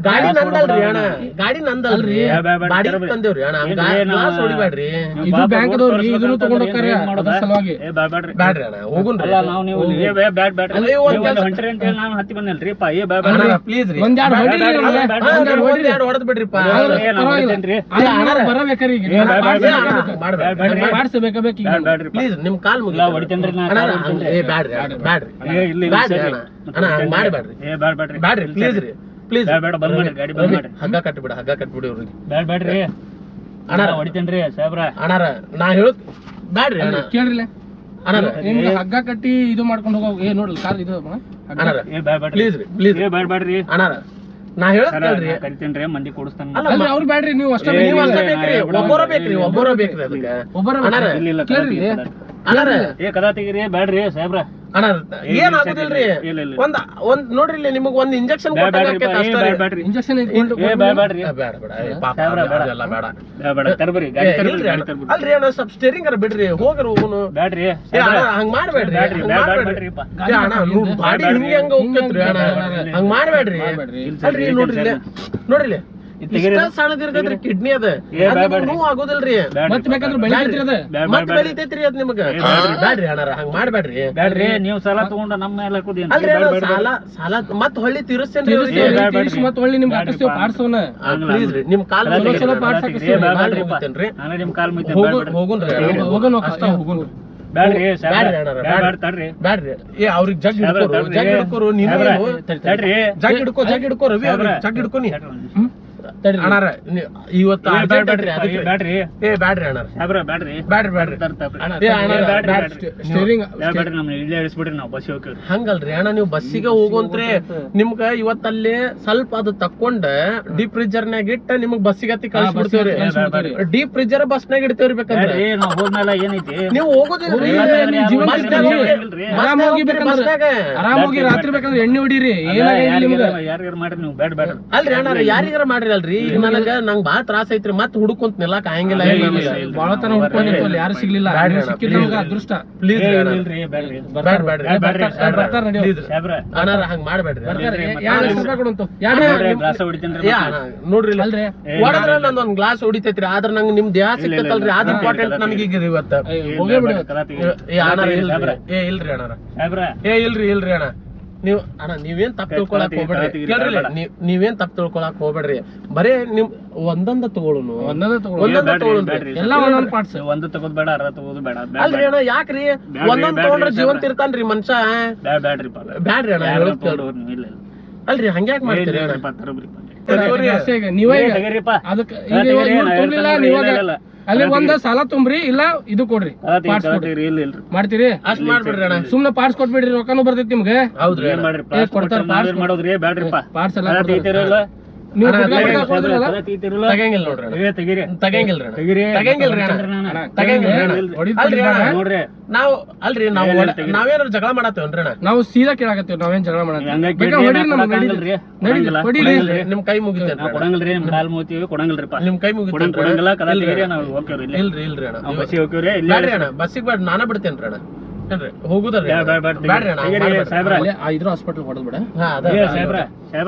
ಗಾಡಿ ನಂದಲ್ರಿ ಅಣ್ಣ ಗಾಡಿ ನಂದಲ್ರಿ ಗಾಡಿ. ತಂದೇವ್ರಿ ಅಣ್ಣ ಗ್ಲಾಸ್ ಹೊಡಿಬೇಡ್ರಿ ಇದು ಬ್ಯಾಂಕ್ ರೋಡ್ ಅದವ್ರಿ, ಇದನ್ನು ತಗೊಂಡ್ ಹೋಗ್ತಾರೆ, ಸಲುವಾಗಿ. ಬ್ಯಾಡ್ ಬ್ಯಾಡ್ರಿ. ಅಣ್ಣ ಹೋಗುನ್ರಿ ಅಲ್ಲ ನಾವು ನೀವು ಬ್ಯಾಡ್ ಬ್ಯಾಡ್ ಹೊಂಟ್ರಿ ಅಂತ ಹೇಳಿ ನಾನು ಹತ್ತಿ ಏ ಬ್ಯಾಡ್ರಿ. ಪ್ಲೀಸ್ ರೀ ಹೊಡಿರಿ ಹೊಡೆದ್ ಬಿಡ್ರಿಪ್ಪ ಬ್ಯಾಡ್ರಿ. ಪ್ಲೀಸ್ ನಿಮ್ ಕಾಲ್ ಹೊಡಿತೇನ್ರಿ ಅಣ್ಣ ಬ್ಯಾಡ್ರಿ ಬ್ಯಾಡ್ರಿ ಇಲ್ಲಿ ಮಾಡ್ಬೇಡ್ರಿ ಏ ಬ್ಯಾಡ್ ಬ್ಯಾಡ್ರಿ ಬ್ಯಾಡ್ರಿ ಪ್ಲೀಸ್ ರೀ ಪ್ಲೀಸ್ ಬಂದ್ ಗಾಡಿ ಬಂದ್ ಮಾಡಿ ಹಗ್ಗ ಕಟ್ಬಿಡ ಹಗ್ಗ ಕಟ್ಬಿಡಿ ಅವ್ರಿಗೆ ಬ್ಯಾಡ್ ಬ್ಯಾಡ್ರಿ ಅಣ್ಣಾರ. ನಾ ಹೊಡಿತೇನ್ರಿ ಸಾಹೇಬ್ರ ಅಣ್ಣಾರ ನಾ ಹೇಳುದ್ ಬ್ಯಾಡ್ರಿ ಅಣ್ಣ ಕೇಳ್ರಿ ಇಲ್ಲಿ. ಅಣ್ಣಾರ ನಿಮ್ಗೆ ಹಗ್ಗ ಕಟ್ಟಿ ಇದು ಮಾಡ್ಕೊಂಡು ಹೋಗೋ ಏ ನೋಡ್ರಿ ಕಾರ್ ಇದು ಅಮ್ಮ. ಹಗ್ಗ. ಅಣ್ಣಾರ ಏ ಬ್ಯಾಡ್ ಬ್ಯಾಡ್ರಿ ಪ್ಲೀಸ್ ರೀ ಪ್ಲೀಸ್ ಏ ಬ್ಯಾಡ್ ಬ್ಯಾಡ್ರಿ ಅಣ್ಣಾರ ನಾ ನಾ ಕರಿತೇನ್ರಿ ಮಂದಿ ಕೊಡಿಸ್ತಾನ ಅಲ್ಲ, ಅವ್ರು ಬ್ಯಾಡ್ರಿ ನೀವು ಅಷ್ಟೇ. ನೀವ್ ಬೇಕ್ರಿ ಒಬ್ಬರ ಬೇಕ್ರಿ ಒಬ್ಬರ ಬೇಕ್ರಿ ಅದಕ್ಕೆ ಒಬ್ಬರ ಅಣ್ಣಾರ ಕೇಳ್ರಿ. ಏ ಕದಾ ತೆಗೀರಿ ಬೇಡ್ರಿ ಸಾಹೇಬ್ರ ಅಣ್ಣ ಏನ್ ಆಗುದಿಲ್ರಿ? ಒಂದ್ ಒಂದ್ ನೋಡ್ರಿ ಇಲ್ಲಿ ನಿಮಗ್ ಒಂದ್ ಇಂಜೆಕ್ಷನ್ ಇಂಜೆಕ್ಷನ್. ಅಲ್ರಿ ಅಣ್ಣ ಸ್ವಲ್ಪ ಸ್ಟೇರಿಂಗ್ ಅರ ಬಿಡ್ರಿ ಹೋಗ್ರಿ ಹೋಗುನು ಬ್ಯಾಡ್ರಿ ಹಂಗ್ ಮಾಡ್ಬೇಡ್ರಿ ಹಂಗ್ ಅಣ್ಣ ಹಿಂಗೆ ಹಂಗ ಹೋಗ್ತೈತ್ರಿ ಅಣ್ಣ. ಹಂಗ್ ಮಾಡ್ಬೇಡ್ರಿ. ಮಾಡ್ಬೇಡ್ರಿ. ಅಲ್ರಿ ನೋಡ್ರಿ ನೋಡ್ರಿ ಸಣ್ಣದಿರ್ತೈತ್ರಿ ಕಿಡ್ನಿ ಅದ. ನೋವು ಆಗೋದಿಲ್ರಿ ಮತ್ ಬೇಕಾದ್ರೆ ಬೆಳಿತೈತ್ರಿ ಅದ. ಮತ್ ಬೆಳಿತೈತ್ರಿ ಅದ್ ನಿಮಗ? ಏ, ಬ್ಯಾಡ್ರಿ. ಬ್ಯಾಡ್ರಿ ಅಣ್ಣಾರ ಹಂಗ್ ಮಾಡ್ಬೇಡ್ರಿ. ಬ್ಯಾಡ್ರಿ ನೀವು ಸಾಲ ತಗೊಂಡ ನಮ್ಮ ಮೇಲೆ ಹಾಕೋದೇನ್ ಅಲ್ರಿ ಅಣ್ಣ ಸಾಲ ಸಾಲ ಮತ್ ಹೊಳ್ಳಿ ತೀರಿಸ್ತೇನ್ರಿ ಅವ್ರಿಗೆ. ಮತ್ ನಿಮ್ಗೆ ಹಾಕಿಸ್ತೇವೆ ರೀ ನಿಮ್ ಕಾಲ್ ಚಲೋ. ಚಲೋ ಹಾಕಿಸ್ತೀವಿ. ನಿಮ್ ಕಾಲ್ ಜಗ್ ಹಿಡ್ಕೋರು. ಜಗ್ ಹಿಡ್ಕೋರು ನೀನು ಹಿಡ್ಕೋ ಜಗ್ ಹಿಡ್ಕೋ ರವಿ ಅವ್ರಿಗೆ. ಜಗ್ ಹಿಡ್ಕೋ ನೀ ಅಣ್ಣಾರ ಇವತ್ತು ಏ ಸ್ಟೇರಿಂಗ್ ಇಲ್ಲೇ ನಾವು ಬಸ್ ಹಂಗಲ್ರಿ ಅಣ್ಣ ನೀವು ಬಸ್ಸಿಗೆ ಹೋಗುವಂತ್ರಿ ನಿಮ್ಗ ಇವತ್ತಲ್ಲಿ ಸ್ವಲ್ಪ ಅದು ತಕ್ಕೊಂಡ ಡೀಪ್ ಫ್ರಿಜರ್ನಾಗ ಇಟ್ಟ ನಿಮ್ಗ ಬಸ್ಸಿಗೆ ಹತ್ತಿ ಕಳ್ಸಿಬಿಡ್ತೇವ್ರಿ ಡೀಪ್ ಫ್ರಿಜರ್ ಬಸ್ನಾಗ ಇಡ್ತೇವ್ರಿ ಬೇಕಂದ್ರೆ. ನಾವು ಹೋದ್ಮೇಲೆ ಏನೈತಿ? ನೀವು ಹೋಗೋದಿಲ್ಲ ಆರಾಮೋಗಿ ಹೋಗ್ತೀರಿ ರಾತ್ರಿ ಬೇಕಂದ್ರೆ ಎಣ್ಣೆ ಹೊಡೀರಿ. ಏನಾಗಿಲ್ಲ ನಿಮ್ಗೆ. ಯಾರಿಗಾರ ಮಾಡ್ರಿ ನೀವು ಬ್ಯಾಡ್ ಬ್ಯಾಡ್ ಅಲ್ರಿ ಅಣ್ಣ ಯಾರಿಗಾರ ಮಾಡ್ರಿ ಅಲ್ರಿ ಈಗ ನನಗ ನಂಗ್ ಬಾಳ ತ್ರಾಸ ಐತ್ರಿ ಮತ್ ಹುಡುಕೊಂತ ನಿಲ್ಲಕ್ ಆಗಂಗಿಲ್ಲ ಬಹಳ. ತರ ಹುಡ್ಕೊಂಡಿತ್ತು ಅಲ್ಲಿ ಯಾರು ಸಿಗ್ಲಿಲ್ಲ. ನೀವು ಅಣ್ಣ, ಸಿಕ್ಕಿದ್ದು ನಮ್ಗೆ ಅದೃಷ್ಟ. ಪ್ಲೀಸ್ ಬ್ಯಾಡ್ ಬ್ಯಾಡ್ರಿ ಬರ್ತಾರ- ಬರ್ತಾರ ನಡಿ ಅವ್ರು. Please. ಸಾಬ್ರ ಅಣ್ಣಾರ ಹಂಗ್ ಮಾಡ್ಬೇಡ್ರಿ. ರೂಪಾಯಿ ಕೊಡುವಂತು ಎರಡು ನೋಡ್ರಿ. ಅಲ್ರಿ? ಹೊಡೆದ್ರ ನಂದೊಂದ್ ಗ್ಲಾಸ್ ಹೊಡಿತೈತ್ರಿ ಆದ್ರ ನಂಗ್ ನಿಮ್ ದೇಹ ಸಿಕ್ಕತ್ತಲ್ರಿ ಅದ್ ಇಂಪಾರ್ಟೆಂಟ್ ನನಗೆ ಈಗ ಇವತ್ತ. ಹೋಗೇ ಬಿಡು. ಏ ಅಣ್ಣಾರ ಇಲ್ರಿ. ಏ ಇಲ್ರಿ ಅಣ್ಣಾರ. ಏ ಇಲ್ರಿ ಇಲ್ರಿ ಅಣ್ಣ. ನೀವ್ ಅಣ್ಣ ನೀವೇನ್ ತಪ್ಪು ತಿಳ್ಕೊಳಕ್ ಹೋಗ್ಬೇಡ್ರಿ. ಕೇಳ್ರಿ. ನೀವೇನ್ ತಪ್ಪು ತಿಳ್ಕೊಳಕ್ ಹೋಗ್ಬೇಡ್ರಿ. ಬರೇ ನಿಮ್ ಒಂದೊಂದ ತಗೊಳುನು. ಒಂದೊಂದೇ ತಗೊಳ್ಳಿ ಒಂದೊಂದ ಬ್ಯಾಡ್ರಿ, ತಗೊಳುನ್ರಿ. ಎಲ್ಲ ಒಂದೊಂದ್ ಪಾರ್ಟ್ಸ್ ಒಂದ್ ತಗೋದ್ ಬೇಡ ಅರ್ಧ ತಗೋದು ಬೇಡ. ಅಲ್ರಿ ಅಣ್ಣ ಯಾಕ್ರಿ? ಒಂದೊಂದ್ ತಗೊಂಡ್ರೆ ಜೀವಂತ. ಇರ್ತಾನ್ರಿ ಮನುಷ್ಯ ಬ್ಯಾಡ್ರಿ ಬ್ಯಾಡ್ರಿ ಅಣ್ಣ ಹೇಳೋದ್ ಇಲ್ಲ. ಅಲ್ರಿ ಹಂಗ್ಯಾಕ್ ಮಾಡ್ತೀರಿ ಅಣ್ಣ? ನೀವೇ. ಅದಕ್ಕೆ ಅಲ್ಲಿ ಒಂದ ಸಾಲ ತುಂಬ್ರಿ ಇಲ್ಲ ಇದು ಕೊಡ್ರಿ ಪಾರ್ಟ್ಸ್ ಕೊಡ್ರಿ. ಮಾಡ್ತೀರಿ? ಅಷ್ಟ್ ಮಾಡ್ಬಿಡ್ರಿ ಅಣ್ಣ. ಸುಮ್ನೆ ಪಾರ್ಟ್ಸ್ ಕೊಟ್ಬಿಡ್ರಿ ರೊಕ್ಕನೂ ಬರ್ತೈತಿ ನಿಮ್ಗೆ. ಹೌದ್ರಿ ಏನ್ ಮಾಡ್ರಿ ಏ, ಕೊಡ್ತಾರ, ಪಾರ್ಟ್ಸ್ ಮಾಡೋದ್ರಿ? ಬ್ಯಾಡ್ರಿಪ್ಪ. ಪಾರ್ಟ್ಸ್ ಎಲ್ಲ ನೀವು ಅಲ್ರಿ ನಾವು ನಾವೇನಾರ ಜಗಳ ಮಾಡತ್ತೇವನ್ರಿ ಅಣ್ಣ? ನಾವು ಸೀದಾ ಕೇಳಾಕತ್ತೇವ್ ನಾವೇನ್ ಜಗಳ ಕೊಡಂಗಿಲ್ರಿ. ಕೊಡಂಗಿಲ್ರಿ. ನಿಮ್ ಕೈ ಮುಗಿತೇನ್ರಿ ನಾವ್ ಕೊಡಂಗಿಲ್ರಿ ನಿಮ್ ಕಾಲ್ ಮುಗಿತೀವಿ ಕೊಡಂಗಿಲ್ರಿಪ್ಪ. ನಿಮ್ ಕೈ ಕಲ ಇಲ್ರಿ. ಇಲ್ರಿ ಅಣ್ಣ. ಬಸ್ಸಿಗೆ ಬ್ಯಾಡ್ರಿ ಬಸ್ಸಿಗೆ ಬೇಡ ನಾನ ಬಿಡ್ತೇನ್ರಿ ಅಣ್ಣ. ಏನ್ರಿ ಹೋಗುದ್ರಿ ಬ್ಯಾಡ್, ಬ್ಯಾಡ್, ಬ್ಯಾಡ್, ಬ್ಯಾಡ್ರಿ ಅಣ್ಣ ಹಂಗ್ ತೆಗೀರಿ, ಮಾಡ್ಬೇಡ್ರಿ. ಸಾಹೇಬ್ರ. ಅಲ್ಲೇ ಆ ಇದ್ರ ಹಾಸ್ಪಿಟಲ್ ಹೊಡೆದ್ ಬಿಡ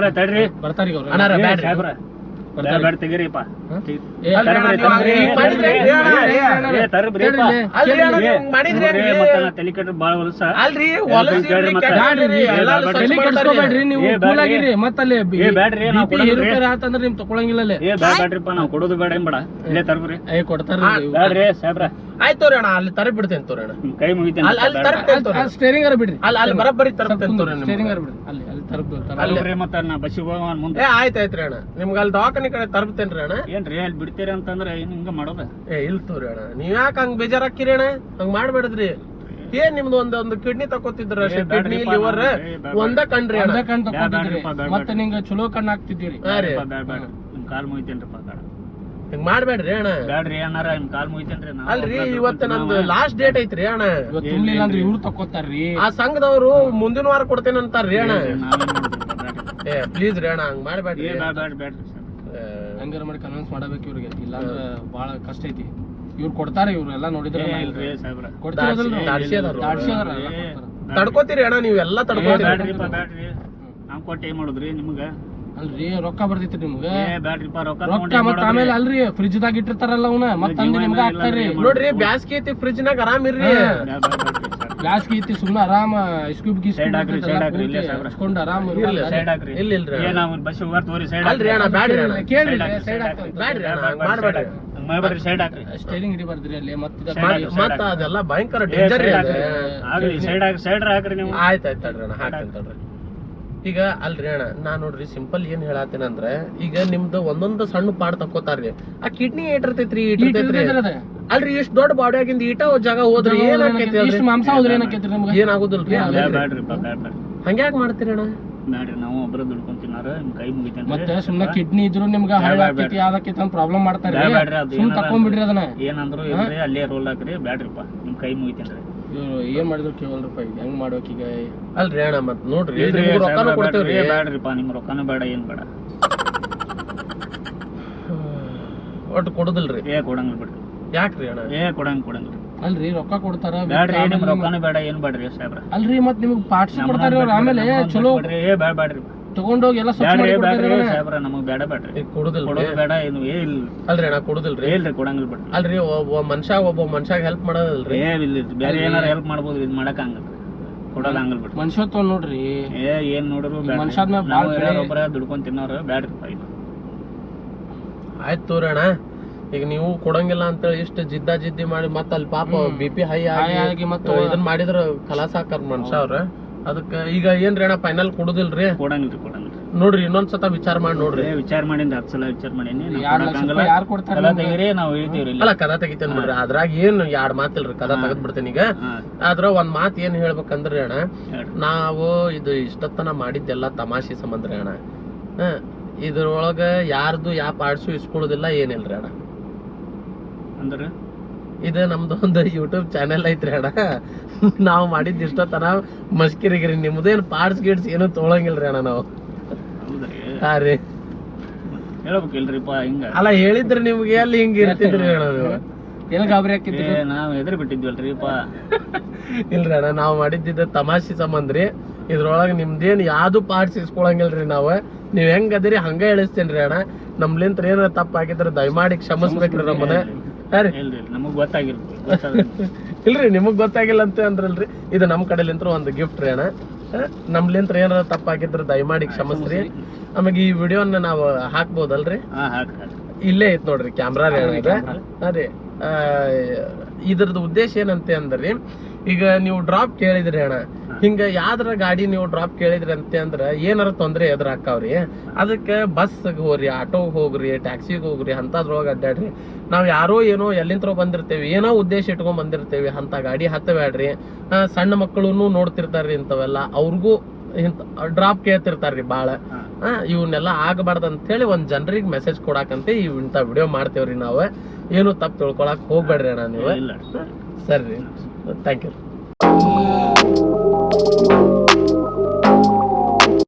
ತಡ್ರಿ ಅವ್ರು ಅಣ್ಣಾರ ಬ್ಯಾಡ್ರಿ ಅಲ್ರಿ ನೀವು. ಏರುಪೇರು ಆತಂದ್ರೆ ನಿಮ್ ತಕೊಳಂಗಿಲ್ಲ ಏ ಬ್ಯಾಡ್ ಬ್ಯಾಡ್ರಿಪ್ಪ ನಾವು ಕೊಡೋದು ಬೇಡ ಏನ್ ಬೇಡ ಇಲ್ಲೇ ತರ್ಬ್ರಿ ಏ ಕೊಡ್ತಾರ ಬ್ಯಾಡ್ರಿ ಸಾಹೇಬ್ರ ಆಯ್ತ್ ತೋರಿ ಅಣ್ಣ ಅಲ್ಲಿ ತರ ಬಿಡ್ತೇನೆ ತೋರಿ ಅಣ್ಣ. ಕೈ ಮುಗಿತೇನೆ ಅಲ್ಲಿ ಅಲ್ಲಿ ತರಪ್ತೇನೆ ತೋರಿ ಸ್ಟೇರಿಂಗ್ ಅರ ಬಿಡ್ರಿ. ಅಲ್ಲಿ ಅಲ್ಲಿ ಬರಬ್ಬರಿ ತರಪ್ತೇನೆ ತೋರಿ ಸ್ಟೇರಿಂಗ್ ನಿಮ್ಗೆ. ಅರ ಬಿಡ್ರಿ. ಅಲ್ಲಿ ಅಲ್ಲಿ ತರಬ್ ಅಲ್ರಿ ಮತ್ತ ನಾ ಬಸ್ಸಿಗೆ ಹೋಗೋಣ ಮುಂದೆ. ಏ ಆಯ್ತ್ ಆಯ್ತ್ರಿ ಅಣ್ಣ. ನಿಮ್ಗೆ ಅಲ್ಲಿ ದವಾಖಾನೆ ಕಡೆ ತರಪ್ತೇನ್ರಿ ಅಣ್ಣ. ಏನ್ರಿ ಅಲ್ಲಿ ಬಿಡ್ತೀರಿ ಅಂತಂದ್ರೆ ಏನ್ ಹಿಂಗ ಮಾಡೋದ? ಏ ಇಲ್ ತೋರಿ ಅಣ್ಣ. ನೀವ್ ಯಾಕೆ ಹಂಗ್ ಬೇಜಾರಾಕಿರಿ ಅಣ್ಣ? ಹಂಗ್ ಮಾಡ್ಬೇಡ್ರಿ. ಏನ್ ನಿಮ್ದು ಒಂದ್ ಒಂದು ಕಿಡ್ನಿ ತಕೋತಿದ್ರ ಕಿಡ್ನಿ ಲಿವರ್ ಒಂದ ಕಣ್ರಿ ಒಂದ ಕಣ್ ಮತ್ತೆ ನಿಂಗ ಚಲೋ ಕಣ್ಣು ಹಾಕ್ತಿದ್ದೀರಿ ರೀ. ಕಾಲ್ ಮುಗಿತೇನ್ರಿಪ್ಪ ಹಿಂಗ್ ಮಾಡ್ಬೇಡ್ರಿ ಅಣ್ಣ. ಬ್ಯಾಡ್ರಿ ಅಣ್ಣಾರ ನಿಮ್ ಕಾಲ್ ಮುಗಿತೇನ್ರಿ ನಾವು ಅಲ್ರಿ ಇವತ್ತು ದುಡ್ಕೊಂತೀವಿ ಲಾಸ್ಟ್ ಡೇಟ್ ಐತ್ರಿ ಅಣ್ಣ. ಇವತ್ತು ತುಂಬ್ಲಿಲ್ಲ ಅಂದ್ರೆ ಇವ್ರು ತಕ್ಕೋತಾರ್ರಿ. ಆ ಸಂಘದವ್ರು ಮುಂದಿನ ವಾರ ಕೊಡ್ತೇನೆ ಅಂತಾರ್ರಿ ಅಣ್ಣ. ಏ, ಪ್ಲೀಸ್ ರೀ ಅಣ್ಣ ಹಂಗ್ ಮಾಡ್ಬೇಡ್ರಿ. ಏ ಬ್ಯಾಡ್ ಬ್ಯಾಡ್ ಬ್ಯಾಡ್ರಿ ಹಂಗಾರ ಮಾಡಿ ಕನ್ವಿನ್ಸ್ ಮಾಡಬೇಕು ಇವ್ರಿಗೆ. ಇಲ್ಲಾಂದ್ರೆ ಬಹಳ ಕಷ್ಟ ಐತಿ. ಇವ್ರು ಕೊಡ್ತಾರೆ ಇವ್ರು ಎಲ್ಲ ನೋಡಿದ್ರೆ ಏ, ಇಲ್ರಿ ಸಾಹೇಬ್ರ. ಕೊಡ್ತಿರೋದಲ್ರಿ ದಾಡ್ಸಿ ಅದಾರು. ದಾಡ್ಸಿ ಅದಾರ ಎಲ್ಲ ಕೊಡ್ತಾರ. ತಡ್ಕೋತೀರಿ ಅಣ್ಣ ನೀವ್ ಎಲ್ಲಾ ಏ, ತಡ್ಕೋತೀರಿ. ಬ್ಯಾಡ್ರಿಪ್ಪ ಬ್ಯಾಡ್ರಿ. ನಾವ್ ಕೊಟ್ಟು ಏನ್ ಮಾಡುದ್ರಿ ನಿಮ್ಗ? ಅಲ್ರಿ ರೊಕ್ಕ ಬರ್ತೈತಿ ನಿಮ್ಗೆ? ಏ ಬ್ಯಾಡ್ರಿಪ್ಪ ರೊಕ್ಕ ರೊಕ್ಕ ಮತ್ತ ಆಮೇಲೆ ಅಲ್ರಿ ಫ್ರಿಜ್ ದಾಗ ಇಟ್ಟಿರ್ತಾರಲ್ಲ ಅವನ ಮತ್ತ ತಂದು ನಿಮ್ಗ ಹಾಕ್ತಾರ್ರಿ. ನೋಡ್ರಿ ಬ್ಯಾಸ್ಗಿ ಐತಿ ಫ್ರಿಜ್ ನಾಗ ಆರಾಮ್ ಇರ್ರಿ. ಬ್ಯಾಸ್ಗಿ ಐತಿ ಸುಮ್ನೆ ಆರಾಮ ಐಸ್ಕ್ಯೂಬ್ ಗೀಸ್ ಸೈಡ್ ಹಾಕ್ರಿ, ಸೈಡ್ ಹಾಕ್ರಿ, ಇಲ್ಲೇ ಸಾಹೇಬ್ರ. ಹಚ್ಕೊಂಡು ಆರಾಮ ಇಲ್ಲ ಸೈಡ್ ಹಾಕ್ರಿ. ಇಲ್ಲ ಇಲ್ರಿ. ಏನ ನಾವು ಬಸ್ ಹೋಗಾರ ತೋರಿ ಸೈಡ್ ಅಲ್ರಿ ಅಣ್ಣ ಬ್ಯಾಡ್ರಿ ಕೇಳ್ರಿ ಹಾಕ್ರಿ, ಸೈಡ್ ಆಗ್ತಂತ ಬ್ಯಾಡ್ರಿ ಅಣ್ಣ ಮಾಡ್ಬೇಡ್ರಿ ಮಾಡ್ಬೇಡ್ರಿ. ಸೈಡ್ ಹಾಕ್ರಿ. ಸ್ಟೇರಿಂಗ್ ಹಿಡಿಬಾರ್ದ್ರಿ ಅಲ್ಲಿ ಮತ್ತೆ ಹಾಕ್ರಿ, ಮತ್ತ ಹಾಕ್ರಿ. ಅದೆಲ್ಲ ಭಯಂಕರ ಡೇಂಜರ್ ಅದು. ಆಗ್ಲಿ ಸೈಡ್ ಹಾಕ್ರಿ ಸೈಡ್ ಹಾಕ್ರಿ ನೀವು. ಆಯ್ತು ಆಯ್ತು ಅಣ್ಣ ಹಾಕ್ತೀನಿ ತಡ್ರಿ. ಈಗ ಅಲ್ರಿ ಅಣ್ಣ ನಾ ನೋಡ್ರಿ ಸಿಂಪಲ್ ಏನ್ ಹೇಳತ್ತೇನಂದ್ರ ಈಗ ನಿಮ್ದು ಒಂದೊಂದು ಸಣ್ಣ ಪಾಡ್ ತಕ್ಕೋತಾರ್ರಿ. ಆ ಕಿಡ್ನಿ ಏಟಿರ್ತೈತ್ರಿ ಇಟ್ಟಿರ್ತೈತ್ರಿ ಅಲ್ರಿ ಇಷ್ಟ ದೊಡ್ಡ ಬಾಡಿ ಆಗಿಂದ ಈಟ ಜಾಗ ಹೋದ್ರಿ ಏನಾಕೈತಿ ಏನಾಗುದಿಲ್ರಿ? ಹಂಗ್ಯಾಕ್ ಮಾಡ್ತೀರಿ ಅಣ್ಣ? ಬ್ಯಾಡ್ರಿ ನಾವು ಒಬ್ರು ದುಡ್ಕೊಂತಿನಾರ ನಿಮ್ಮ ಕೈ ಮುಗಿತೇನ್ರಿ. ಮತ್ತೆ ಸುಮ್ನೆ ಕಿಡ್ನಿ ಇದ್ರು ನಿಮ್ಗೆ ಹಳ್ಳ ಆಕೈತಿ ಯಾವ್ದಾಕೈತಿ ಅಂತ ಪ್ರಾಬ್ಲಮ್ ಮಾಡ್ತಾರೆ ಬ್ಯಾಡ್ ಬ್ಯಾಡ್ರಿ ಅದು ಸುಮ್ ತಕೊಂಡ್ಬಿಡ್ರಿ ಅದನ್ನ. ಏನಂದ್ರು ಇಲ್ರಿ ಅಲ್ಲೇ ರೋಲ್ ಹಾಕ್ರಿ ಬ್ಯಾಡ್ರಿಪ್ಪ. ನಿಮ್ ಕೈ ಮುಗಿತೇನ್ರಿ. ಇವ್ರು ಏನ್ ಮಾಡಿದ್ರು ಕೇಳಲ್ರಪ್ಪ ಈಗ ಹೆಂಗ್ ಮಾಡ್ಬೇಕೀಗ ಅಲ್ರಿ ಅಣ್ಣ ಮತ್ ನೋಡ್ರಿ. ನಿಮ್ಗ್ ರೊಕ್ಕನೂ ಕೊಡ್ತೇವ್ರಿ. ಬೇಡ್ರಿಪ್ಪ ನಿಮ್ ರೊಕ್ಕನೂ ಬೇಡ ಏನ್ ಬೇಡ. ಒಟ್ಟು ಕೊಡುದಿಲ್ರಿ? ಏ ಕೊಡಂಗಿಲ್ಲ ಬಿಡ್ರಿ. ಯಾಕ್ರಿ ಅಣ್ಣ? ಏ ಕೊಡಂಗ್ ಕೊಡಂಗಿಲ್ಲ ಅಲ್ರಿ ರೊಕ್ಕ ಕೊಡ್ತಾರ ಬೇಡ್ರಿ ನಿಮ್ ರೊಕ್ಕನೂ ಬೇಡ ಏನ್ ಬೇಡ್ರಿ ಸಾಹೇಬ್ರ. ಅಲ್ರಿ ಮತ್ ನಿಮ್ಗ್ ಪಾರ್ಟ್ಸ್ ಕೊಡ್ತಾರ ಅವ್ರು ಆಮೇಲೆ ಚಲೋ ಬಿಡ್ರಿ. ಏ ಬ್ಯಾಡ ಬ್ಯಾಡ್ರಿ ತಗೊಂಡೋಗಿ ಎಲ್ಲ ಸ್ವಚ್ಛ ಬ್ಯಾಡ್ರಿ ಮಾಡಿ ಬ್ಯಾಡ್ರಿ ಕೊಡ್ತಾರ ಸಾಹೇಬ್ರ ನಮಗ್ ಬೇಡ ಬೇಡ್ರಿ ಕೊಡುದಿಲ್ರಿ. ಕೊಡೋದು ಬೇಡ ಏನು ಏ ಇಲ್ಲ ಅಲ್ರಿ ಅಣ್ಣ ಕೊಡುದಿಲ್ರಿ. ಏ ಇಲ್ರಿ ಕೊಡಂಗಿಲ್ಲ ಬಿಡ್ರಿ. ಅಲ್ರಿ ಒಬ್ಬ ಮನುಷ್ಯ ಒಬ್ಬ ಮನುಷ್ಯಾಗ ಹೆಲ್ಪ್ ಮಾಡೋದಲ್ರಿ. ಏ ಇಲ್ಲ ಇಲ್ರಿ. ಬೇರೆ ಏನಾರ ಹೆಲ್ಪ್ ಮಾಡ್ಬೋದು ಇದು ಮಾಡಕ್ ಹಂಗಲ್ರಿ ಕೊಡೋದ್ ಹಂಗಲ್ ಬಿಡ್ರಿ. ಮನುಷ್ಯತ್ವ ನೋಡ್ರಿ. ಏ ಏನ್ ನೋಡಿದ್ರು ಬೇಡ ಮನುಷ್ಯಾದ್ ಮ್ಯಾಲ್ ಬಾಳ್ ಒಬ್ಬರ ದುಡ್ಕೊಂಡ್ ತಿನ್ನೋರು ಬ್ಯಾಡ್ರಿ ಇದು. ಆಯ್ತು ತೋರಿ ಅಣ್ಣ. ಈಗ ನೀವು ಕೊಡಂಗಿಲ್ಲ ಅಂತೇಳಿ ಇಷ್ಟ ಜಿದ್ದ ಜಿದ್ದಿ ಮಾಡಿ ಮತ್ತ ಅಲ್ಲಿ ಪಾಪ ಬಿ ಪಿ ಹೈ ಹೈ ಆಗಿ ಆಗಿ ಮತ್ತೆ ಇದನ್ನ ಮಾಡಿದ್ರ ಕಲಾಸ ಹಾಕರ್ ಮನುಷ್ಯ ಅವ್ರ. ಅದಕ್ಕ ಈಗ ಏನ್ರಿ ಅಣ್ಣ ಫೈನಲ್ ಕೊಡುದಿಲ್ರಿ? ಕೊಡಂಗಿಲ್ರಿ ಕೊಡಂಗಿಲ್ರಿ. ನೋಡ್ರಿ ಇನ್ನೊಂದ್ಸತ ವಿಚಾರ ಮಾಡಿ ನೋಡ್ರಿ. ವಿಚಾರ ಮಾಡಿಂದ ಹತ್ತು ಸಲ ವಿಚಾರ ಮಾಡೀನಿ ನಾವ್ ಎರಡ್ ಕೊಡಕ್ ಲಕ್ಷ ಹಂಗಲ್ಲ. ರೂಪಾಯಿ ಯಾರು ಕೊಡ್ತಾರ ಕಲ ತೆಗೀರಿ ನಾವು ಹೇಳ್ತೀವ್ರಿ ಇಲ್ಲಿ ಅಲ್ಲ ಕದ ತೆಗಿತೇನೆ ಅದ್ರಾಗ ಏನ್ ಎರಡ್ ಮಾತಿಲ್ರಿ ಕದ ತೆಗೆದ್ ಬಿಡ್ತೇನೆ ಈಗ. ಹಾ. ಆದ್ರ ಒಂದ್ ಮಾತ್ ಏನ್ ಹೇಳ್ಬೇಕಂದ್ರಿ ಅಣ್ಣ ಹೇಳ್ರಿ. ನಾವು ಇದು ಇಷ್ಟತನ ಮಾಡಿದ್ದೆಲ್ಲ ತಮಾಷೆ ಸಂಬಂಧ ರೀ ಅಣ್ಣ. ಹ, ಇದ್ರೊಳಗ ಯಾರ್ದು ಯಾ ಪಾರ್ಟ್ಸು ಇಸ್ಕೊಳ್ಳೋದಿಲ್ಲ ಏನಿಲ್ರಿ ಅಣ್ಣ. ಅಂದ್ರ? ಇದು ನಮ್ದು ಒಂದು ಯೂಟ್ಯೂಬ್ ಚಾನೆಲ್ ಐತ್ರಿ ಅಣ್ಣ. ನಾವು ಮಾಡಿದ್ ಇಷ್ಟತನ ಮಸ್ಕಿರಿಗಿರಿ. ನಿಮ್ದೇನ್ ಪಾರ್ಟ್ಸ್ ಗಿಡ್ಸ್ ಏನು ತೊಗೊಳಂಗಿಲ್ರಿ ಅಣ್ಣ ನಾವು. ಹಾ ರೀ. ಹೇಳ್ಬೇಕಿಲ್ರಿಪ್ಪ ಹಿಂಗ. ಅಲ್ಲ ಹೇಳಿದ್ರಿ ನಿಮ್ಗೆ ಅಲ್ಲಿ ಹಿಂಗ ಇರ್ತಿದ್ರಿ ಅಣ್ಣ ನೀವು. ಏನ್ ಗಾಬರಿ ಹಾಕಿದ್ರಿ ನಾವು ಎದುರು ಬಿಟ್ಟಿದ್ವಲ್ರಿಪ್ಪ. ಇಲ್ರಿ ಅಣ್ಣ ನಾವು ಮಾಡಿದ್ದಿದ್ದ ತಮಾಷೆ ಸಂಬಂಧ ರೀ. ಇದ್ರೊಳಗ ನಿಮ್ದೇನ್ ಯಾವ್ದು ಪಾರ್ಟ್ಸ್ ಇಸ್ಕೊಳಂಗಿಲ್ರಿ ನಾವು. ನೀವ್ ಹೆಂಗ್ ಅದಿರಿ ಹಂಗ ಇಳಿಸ್ತೇನ್ರಿ ಅಣ್ಣ. ನಮ್ಲಿಂತ್ರ ಏನಾರ ತಪ್ಪಾಗಿದ್ರೆ ದಯಮಾಡಿ ಕ್ಷಮಿಸ್ಬೇಕ್ರಿ ನಮ್ಮನ್ನ. ಹಾ ರೀ ಇಲ್ರಿ ನಮಗ್ ಗೊತ್ತಾಗಿರ್ಬೇಕು. ಗೊತ್ತಾಗಿರ್ಬೇಕು. ಇಲ್ರಿ ನಿಮಗ್ ಗೊತ್ತಾಗಿಲ್ಲ ಅಂತ ಅಂದ್ರಲ್ರಿ. ಇದು ನಮ್ ಕಡೆಲಿಂತ್ರ ಒಂದು ಗಿಫ್ಟ್ ರೀ ಅಣ್ಣ. ನಮ್ಲಿಂತ್ರ ಏನಾರ ತಪ್ಪಾಗಿದ್ರ ದಯಮಾಡಿ ಕ್ಷಮಿಸ್ರಿ. ಆಮೇಲೆ ಈ ವಿಡಿಯೋನ ನಾವು ಹಾಕ್ಬೋದಲ್ರಿ? ಹಾ ಹಾಕ್ ಹಾಕ್. ಇಲ್ಲೇ ಐತ್ ನೋಡ್ರಿ ಕ್ಯಾಮ್ರಾ ರೀ ಅಣ್ಣ ಇದು. ಅದೇ ಆ, ಇದ್ರದ್ದು ಉದ್ದೇಶ ಏನಂತೆ ಅಂದ್ರಿ ಈಗ ನೀವು ಡ್ರಾಪ್ ಕೇಳಿದ್ರಿ ಅಣ್ಣ. ಹಿಂಗ ಯಾವ್ದ್ರ ಗಾಡಿ ನೀವು ಡ್ರಾಪ್ ಕೇಳಿದ್ರಿ ಅಂತ ಅಂದ್ರ ಏನಾರ ತೊಂದ್ರೆ ಎದ್ರ ಹಾಕಾವ್ರಿ ಅದಕ್ಕೆ ಬಸ್ ಹೋಗ್ರಿ ಆಟೋಗ್ ಹೋಗ್ರಿ ಟ್ಯಾಕ್ಸಿಗೆ ಹೋಗ್ರಿ ಅಂತದ್ರೊಳಗ ಅಡ್ಡಾಡ್ರಿ ನಾವ್ ಯಾರೋ ಏನೋ ಎಲ್ಲಿಂತ್ರ ಬಂದಿರ್ತೇವಿ ಏನೋ ಉದ್ದೇಶ ಇಟ್ಕೊಂಡ್ ಬಂದಿರ್ತೇವಿ ಅಂತ ಗಾಡಿ ಹತ್ತಬೇಡ್ರಿ ಸಣ್ಣ ಮಕ್ಕಳು ನೋಡ್ತಿರ್ತಾರ್ರಿ ಇಂಥವೆಲ್ಲ ಅವ್ರಿಗೂ ಇಂತ ಡ್ರಾಪ್ ಕೇಳ್ತಿರ್ತಾರ್ರಿ ಬಾಳ. ಇವನ್ನೆಲ್ಲ ಆಗಬಾರ್ದು ಅಂತೇಳಿ ಒಂದ್ ಜನರಿಗೆ ಮೆಸೇಜ್ ಕೊಡಾಕಂತ ಇವ್ ಇಂಥ ವಿಡಿಯೋ ಮಾಡ್ತೇವ್ರಿ ನಾವು. ಏನು ತಪ್ಪು ತಿಳ್ಕೊಳಕ್ ಹೋಗ್ಬೇಡ್ರಿ ಅಣ್ಣ ನೀವು. ಸರಿ. Thank you